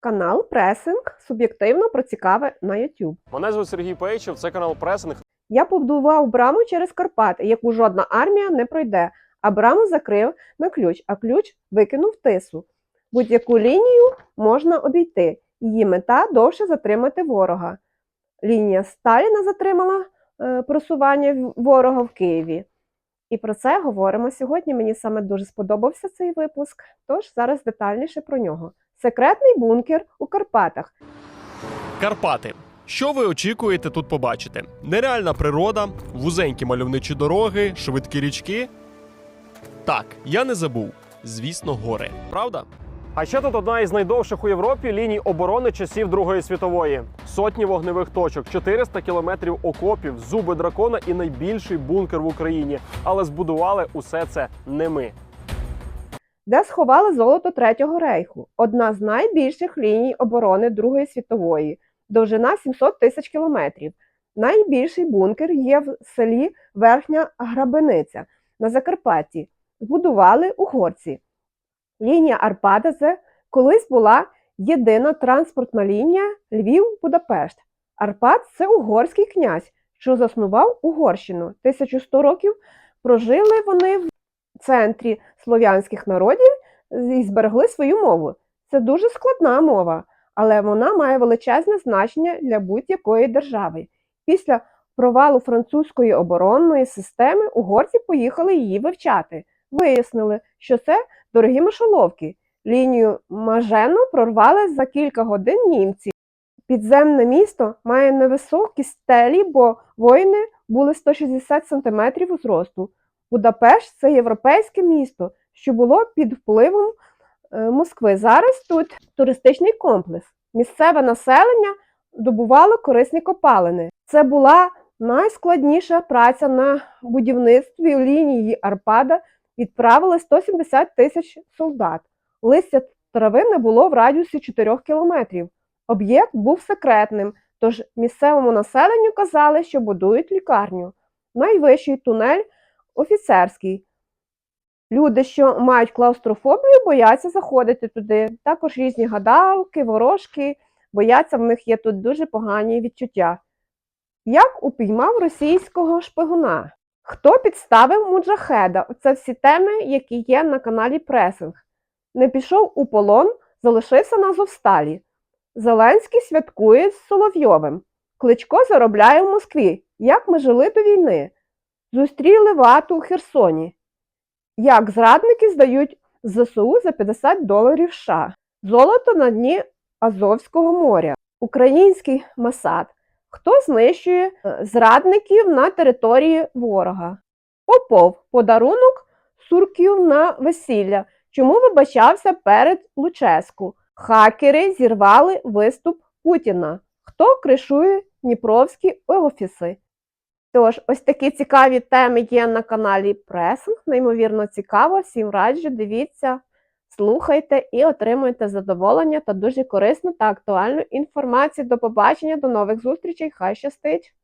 Канал Пресинг суб'єктивно про цікаве на YouTube. Мене звуть Сергій Пейчев, це канал Пресинг. Я побудував браму через Карпати, яку жодна армія не пройде, а браму закрив на ключ, а ключ викинув тису. Будь-яку лінію можна обійти. Її мета довше затримати ворога. Лінія Сталіна затримала е, просування ворога в Києві. І про це говоримо сьогодні. Мені саме дуже сподобався цей випуск. Тож зараз детальніше про нього. Секретний бункер у Карпатах. Карпати. Що ви очікуєте тут побачити? Нереальна природа, вузенькі мальовничі дороги, швидкі річки. Так, я не забув. Звісно, гори. Правда? А ще тут одна із найдовших у Європі ліній оборони часів Другої світової. Сотні вогневих точок, 400 кілометрів окопів, зуби дракона і найбільший бункер в Україні. Але збудували усе це не ми. Де сховали золото Третього рейху, одна з найбільших ліній оборони Другої світової, довжина 700 тисяч кілометрів. Найбільший бункер є в селі Верхня Грабениця на Закарпатті. Збудували угорці. Лінія Арпадезе колись була єдина транспортна лінія Львів-Будапешт. Арпад це угорський князь, що заснував Угорщину. 1100 років прожили вони в центрі слов'янських народів і зберегли свою мову. Це дуже складна мова, але вона має величезне значення для будь-якої держави. Після провалу французької оборонної системи угорці поїхали її вивчати. Вияснили, що це дорогі мишоловки. Лінію Мажену прорвали за кілька годин німці. Підземне місто має невисокі стелі, бо воїни були 160 см зросту. Будапешт це європейське місто, що було під впливом е, Москви. Зараз тут туристичний комплекс. Місцеве населення добувало корисні копалини. Це була найскладніша праця на будівництві лінії Арпада. Відправили 170 тисяч солдат. Листя трави не було в радіусі 4 кілометрів. Об'єкт був секретним, тож місцевому населенню казали, що будують лікарню. Найвищий тунель офіцерський. Люди, що мають клаустрофобію, бояться заходити туди. Також різні гадалки, ворожки, бояться, в них є тут дуже погані відчуття. Як упіймав російського шпигуна? Хто підставив муджахеда? Це всі теми, які є на каналі Пресинг. Не пішов у полон, залишився на Зовсталі. Зеленський святкує з Соловйовим. Кличко заробляє в Москві. Як ми жили до війни? Зустріли вату у Херсоні. Як зрадники здають ЗСУ за 50 доларів США. Золото на дні Азовського моря. Український Масад. Хто знищує е, зрадників на території ворога? Попов. Подарунок Сурків на весілля. Чому вибачався перед Луческу? Хакери зірвали виступ Путіна. Хто кришує Дніпровські офіси? Тож, ось такі цікаві теми є на каналі Пресинг. Неймовірно цікаво. Всім раджу, дивіться, слухайте і отримуйте задоволення та дуже корисну та актуальну інформацію. До побачення, до нових зустрічей. Хай щастить!